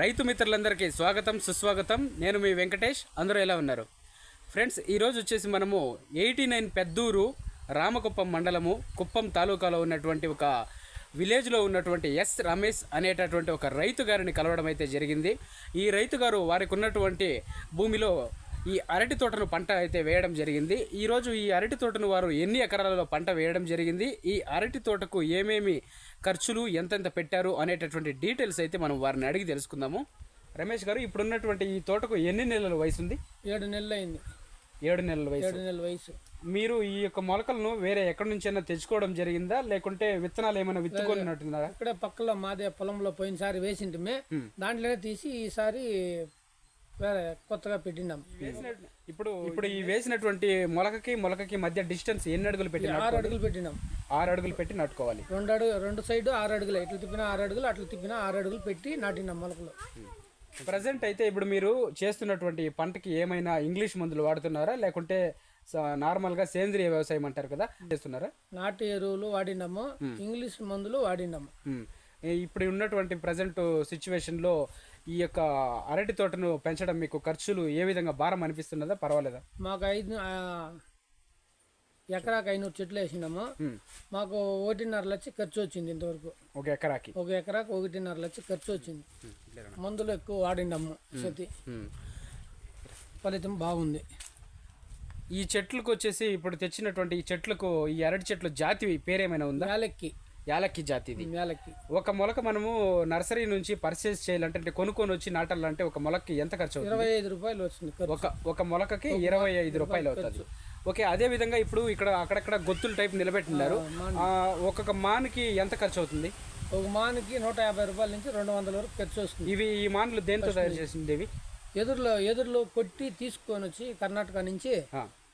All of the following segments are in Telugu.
రైతు మిత్రులందరికీ స్వాగతం సుస్వాగతం. నేను మీ వెంకటేష్. అందరూ ఎలా ఉన్నారు? ఫ్రెండ్స్ ఈరోజు వచ్చేసి మనము ఎయిటీ నైన్ పెద్దూరు రామకుప్పం మండలము కుప్పం తాలూకాలో ఉన్నటువంటి ఒక విలేజ్లో ఉన్నటువంటి ఎస్ రమేష్ అనేటటువంటి ఒక రైతు గారిని కలవడం అయితే జరిగింది. ఈ రైతు గారు వారికి ఉన్నటువంటి భూమిలో ఈ అరటి తోటను పంట అయితే వేయడం జరిగింది. ఈరోజు ఈ అరటి తోటను వారు ఎన్ని ఎకరాలలో పంట వేయడం జరిగింది? ఈ అరటి తోటకు ఏమేమి ఖర్చులు ఎంతెంత పెట్టారు అనేటటువంటి డీటెయిల్స్ అయితే మనం వారిని అడిగి తెలుసుకుందాము. రమేష్ గారు ఇప్పుడున్నటువంటి ఈ తోటకు ఎన్ని నెలల వయసు ఉంది? ఏడు నెలలు అయింది ఏడు నెలల వయసు. ఏడు నెలల వయసు. మీరు ఈ యొక్క మొలకలను వేరే ఎక్కడి నుంచి అయినా తెచ్చుకోవడం జరిగిందా? లేకుంటే విత్తనాలు ఏమైనా విత్తుకున్నట్టున్నారా? ఇక్కడే పక్కలో మాదే పొలంలో పోయినసారి వేసింటిమే. దాంట్లోనే తీసి ఈసారి వేరే కొత్తగా పెట్టినాం. ఇప్పుడు ఇప్పుడు ఈ వేసినటువంటి మొలకకి మొలకకి మధ్య డిస్టెన్స్ ఎన్ని అడుగులు పెట్టి ఆరు అడుగులు పెట్టినాం. ఆరు అడుగులు పెట్టి నాటుకోవాలి రెండు అడుగు రెండు సైడ్ ఆరు అడుగులు ఇట్లా తిప్పినా ఆరు అడుగులు అట్లా తిప్పినా ఆరు అడుగులు పెట్టి నాటినాం మొలకలు. ప్రజెంట్ అయితే ఇప్పుడు మీరు చేస్తున్నటువంటి పంటకి ఏమైనా ఇంగ్లీష్ మందులు వాడుతున్నారా? లేకుంటే నార్మల్గా సేంద్రియ వ్యవసాయం అంటారు కదా చేస్తున్నారా? నాటు ఎరువులు వాడినాము ఇంగ్లీష్ మందులు వాడినాము. ఇప్పుడు ఉన్నటువంటి ప్రజెంట్ సిచ్యువేషన్లో ఈ యొక్క అరటి తోటను పెంచడం మీకు ఖర్చులు ఏ విధంగా భారం అనిపిస్తున్నదా? పర్వాలేదా? మాకు ఐదు ఎకరాకు ఐనూరు చెట్లు వేసినాము. మాకు ఒకటిన్నర లక్ష ఖర్చు వచ్చింది ఇంతవరకు. ఒక ఎకరాకి? ఒక ఎకరాకు ఒకటిన్నర లక్ష ఖర్చు వచ్చింది. మందులు ఎక్కువ వాడినాము సతి. ఫలితం బాగుంది. ఈ చెట్లకు వచ్చేసి ఇప్పుడు తెచ్చినటువంటి ఈ చెట్లకు ఈ అరటి చెట్లు జాతి పేరేమైనా ఉందా? మేలక్కి యాలక్కి జాతి ఇది. మేలక్కి ఒక మొలక మనము నర్సరీ నుంచి పర్చేస్ చేయాలంటే అంటే కొనుక్కొని వచ్చి నాటాలంటే ఒక మొలకకి ఎంత ఖర్చు అవుతుంది? ఇరవై ఐదు రూపాయలు వస్తుంది ఒక ఒక మొలకకి ఇరవై ఐదు రూపాయలు అవుతుంది. ఓకే అదే విధంగా ఇప్పుడు ఇక్కడ అక్కడక్కడ గొత్తుల టైప్ నిలబెట్టినారు. ఒక్కొక్క మాన్కి ఎంత ఖర్చు అవుతుంది? ఒక మానికి నూట యాభై రూపాయల నుంచి రెండు వందల వరకు ఖర్చు వస్తుంది. ఇవి ఈ మాన్లు దేంతో తయారు చేసింది ఇవి ఎదురులో ఎదురులో కొట్టి తీసుకొని వచ్చి కర్ణాటక నుంచి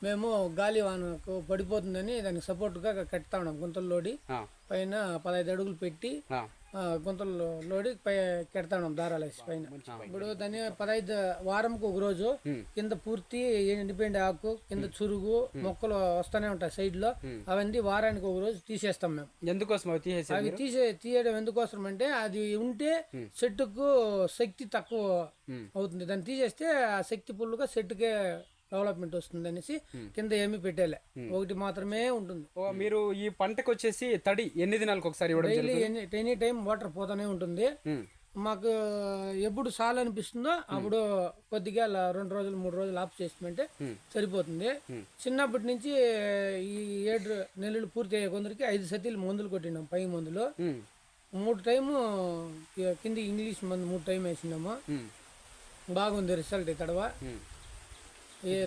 మేము గాలి వానకు పడిపోతుందని దానికి సపోర్ట్గా కట్టుతా ఉన్నాం. గుంతల్లోడి ఆ, పైన పదహైదు అడుగులు పెట్టి గుంతలు లోడి పై కెడతా ఉన్నాం దారాలు వేసి పైన. ఇప్పుడు దాన్ని పదహైదు వారంకు ఒక రోజు కింద పూర్తి ఎండిపోయింది ఆకు కింద చురుగు మొక్కలు వస్తూనే ఉంటాయి సైడ్లో అవన్నీ వారానికి ఒక రోజు తీసేస్తాం మేము. ఎందుకోసం అవి అవి తీసే తీయడం ఎందుకోసం అంటే అది ఉంటే చెట్టుకు శక్తి తక్కువ అవుతుంది. దాన్ని తీసేస్తే ఆ శక్తి ఫుల్గా చెట్టుకే డెవలప్మెంట్ వస్తుంది అనేసి కింద ఏమీ పెట్టేలే. ఒకటి మాత్రమే ఉంటుంది. ఓ, మీరు ఈ పంటకు వచ్చేసి తడి ఎన్ని దినాలకు ఒకసారి డైలీ ఎనీ టైం వాటర్ పోతానే ఉంటుంది. మాకు ఎప్పుడు సాల్ అనిపిస్తుందో అప్పుడు కొద్దిగా అలా రెండు రోజులు మూడు రోజులు ఆఫ్ చేస్తామంటే సరిపోతుంది. చిన్నప్పటి నుంచి ఈ ఏడు నెలలు పూర్తి అయ్యే కొందరికి ఐదు సతీలు మందులు కొట్టినాం పై మందులు. మూడు టైము కింద ఇంగ్లీష్ మందు మూడు టైం వేసినాము. బాగుంది రిజల్ట్ ఈ తడవ.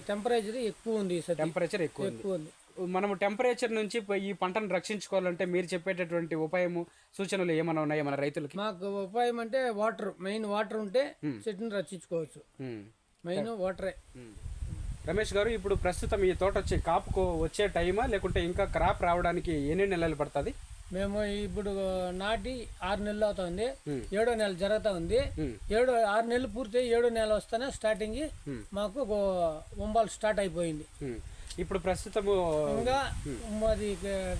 టెంపరేచర్ ఎక్కువ ఉంది టెంపరేచర్ ఎక్కువ ఉంది. ఎక్కువ ఉంది. మనము టెంపరేచర్ నుంచి ఈ పంటను రక్షించుకోవాలంటే మీరు చెప్పేటటువంటి ఉపాయము సూచనలు ఏమైనా ఉన్నాయా మన రైతులకి? మాకు ఉపాయం అంటే వాటర్ మెయిన్ వాటర్ ఉంటే చెట్టుని రక్షించుకోవచ్చు. మెయిన్ వాటరే ఉమ్. రమేష్ గారు ఇప్పుడు ప్రస్తుతం ఈ తోట వచ్చి కాపుకు వచ్చే టైమా లేకుంటే ఇంకా క్రాప్ రావడానికి ఎన్ని నెలలు పడుతుంది? మేము ఇప్పుడు నాటి ఆరు నెలలు అవుతుంది. ఏడో నెల జరుగుతా ఉంది. ఏడో ఆరు నెలలు పూర్తి ఏడో నెల వస్తేనే స్టార్టింగ్ మాకు ఉంబాలు స్టార్ట్ అయిపోయింది. ఇప్పుడు ప్రస్తుతము ఇంకా అది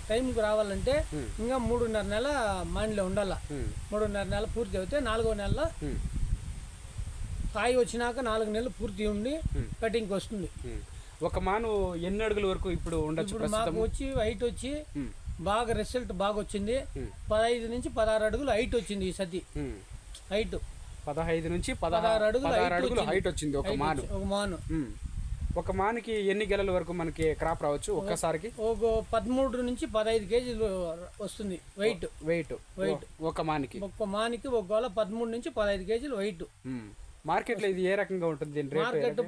టైంకి రావాలంటే ఇంకా మూడున్నర నెల మైండ్లో ఉండాల. మూడున్నర నెల పూర్తి అవుతే నాలుగో నెలలో ఉమ్, కాయ వచ్చినాక నాలుగు నెలలు పూర్తి ఉండి కటింగ్కి వస్తుంది. ఒక మాను ఎన్ని అడుగుల వరకు ఇప్పుడు ఉండొచ్చు మాకు వచ్చి హైట్ వచ్చి బాగా రిజల్ట్ బాగా వచ్చింది పదహైదు నుంచి పదహారు అడుగులు హైట్ వచ్చింది ఈ సతి. హైట్ పదహైదు నుంచి పదహారు అడుగులు. హైట్ వచ్చింది. ఒక మాను. ఒక మాను. ఒక మానికి ఎన్ని గెలల వరకు మనకి క్రాప్ రావచ్చు ఒక్కసారికి? ఒక పదమూడు నుంచి పదహైదు కేజీలు వస్తుంది వెయిట్ వెయిట్ ఒక మానికి. ఒక్క మానికి ఒక గోళ పదమూడు నుంచి పదహైదు కేజీలు వెయిట్. మార్కెట్లో ఇది ఏ రకంగా ఉంటుంది? మార్కెట్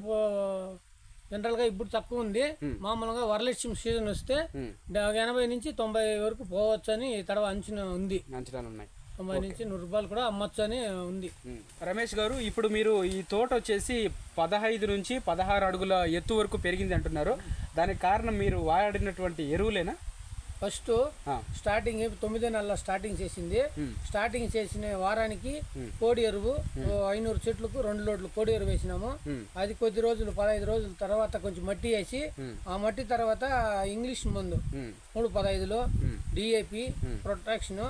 జనరల్గా ఇప్పుడు తక్కువ ఉంది. మామూలుగా వరలక్ష్మి సీజన్ వస్తే ఎనభై నుంచి తొంభై వరకు పోవచ్చు అని తడవ అంచనా ఉంది. అంచనాలు ఉన్నాయి. తొంభై నుంచి నూరు రూపాయలు కూడా అమ్మొచ్చు అని ఉంది. రమేష్ గారు ఇప్పుడు మీరు ఈ తోట వచ్చేసి పదహైదు నుంచి పదహారు అడుగుల ఎత్తు వరకు పెరిగింది అంటున్నారు. దానికి కారణం మీరు వాడినటువంటి ఎరువులేనా? ఫస్ట్ స్టార్టింగ్ తొమ్మిది నెలల స్టార్టింగ్ చేసింది. స్టార్టింగ్ చేసిన వారానికి కోడి ఎరువు ఐనూరు చెట్లకు రెండు లోడ్లు కోడి ఎరువు వేసినాము. అది కొద్ది రోజులు పదహైదు రోజుల తర్వాత కొంచెం మట్టి వేసి ఆ మట్టి తర్వాత ఇంగ్లీష్ మందు మూడు పదహైదులో డిఏపి ప్రొటెక్షన్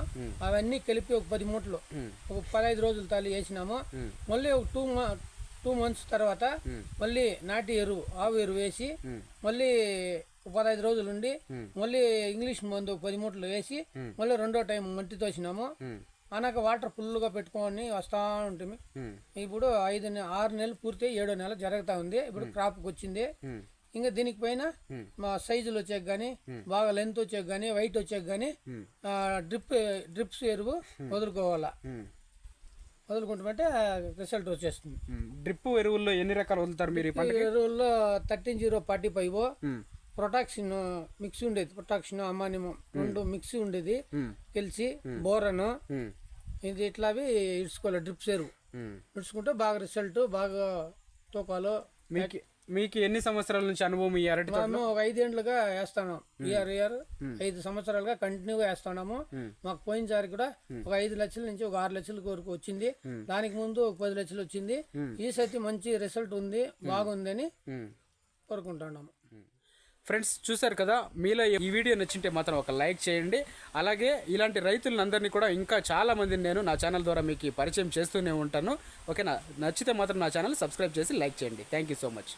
అవన్నీ కలిపి ఒక పది మూటలు. ఒక పదహైదు రోజుల తాలి వేసినాము. మళ్ళీ ఒక టూ టూ మంత్స్ తర్వాత మళ్ళీ నాటి ఎరువు ఆవు ఎరువు వేసి మళ్ళీ పదహైదు రోజులు ఉండి మళ్ళీ ఇంగ్లీష్ మందు పది మూటలు వేసి మళ్ళీ రెండో టైం మట్టి తోసినాము. అనక వాటర్ ఫుల్గా పెట్టుకొని వస్తూ ఉంటుంది ఇప్పుడు ఐదు ఆరు నెలలు పూర్తి ఏడో నెల జరుగుతూ ఉంది. ఇప్పుడు క్రాప్కి వచ్చింది ఇంకా దీనికి పైన మా సైజులు వచ్చాక కానీ బాగా లెంత్ వచ్చాక కానీ వైట్ వచ్చాక కానీ డ్రిప్ డ్రిప్స్ ఎరువు వదులుకోవాలా. వదులుకుంటామంటే రిజల్ట్ వచ్చేస్తుంది. డ్రిప్ ఎరువుల్లో ఎన్ని రకాలు వదులుతారు మీరు ఎరువుల్లో thirteen zero forty five. Protoxin mix ఉండేది. ప్రొటాక్సిన్ అమ్మానిమం రెండు మిక్స్ ఉండేది. కలిసి బోరను. ఇది ఇట్లావి ఇడుచుకోవాలి డ్రిప్స్ ఎరువు ఉమ్. ఇడుచుకుంటే బాగా రిజల్ట్ బాగా తూకాలు మీకు మీకు ఎన్ని సంవత్సరాల నుంచి అనుభవం ఈ అరటి తోట మేము ఒక ఐదేండ్లుగా వేస్తాను. ఇయర్ ఇయర్ ఐదు సంవత్సరాలుగా కంటిన్యూగా వేస్తున్నాము. మాకు పోయినసారి కూడా ఒక ఐదు లక్షల నుంచి ఒక ఆరు లక్షల వరకు వచ్చింది. దానికి ముందు ఒక పది లక్షలు వచ్చింది. ఈ సతి మంచి రిజల్ట్ ఉంది బాగుంది అని ఉమ్. కోరుకుంటున్నాము. ఫ్రెండ్స్ చూశారు కదా? మీలో ఈ వీడియో నచ్చింటే మాత్రం ఒక లైక్ చేయండి. అలాగే ఇలాంటి రైతులందరినీ కూడా ఇంకా చాలా మందిని నేను నా ఛానల్ ద్వారా మీకు పరిచయం చేస్తూనే ఉంటాను. ఓకేనా? నచ్చితే మాత్రం నా ఛానల్ సబ్స్క్రైబ్ చేసి లైక్ చేయండి. Thank you so much.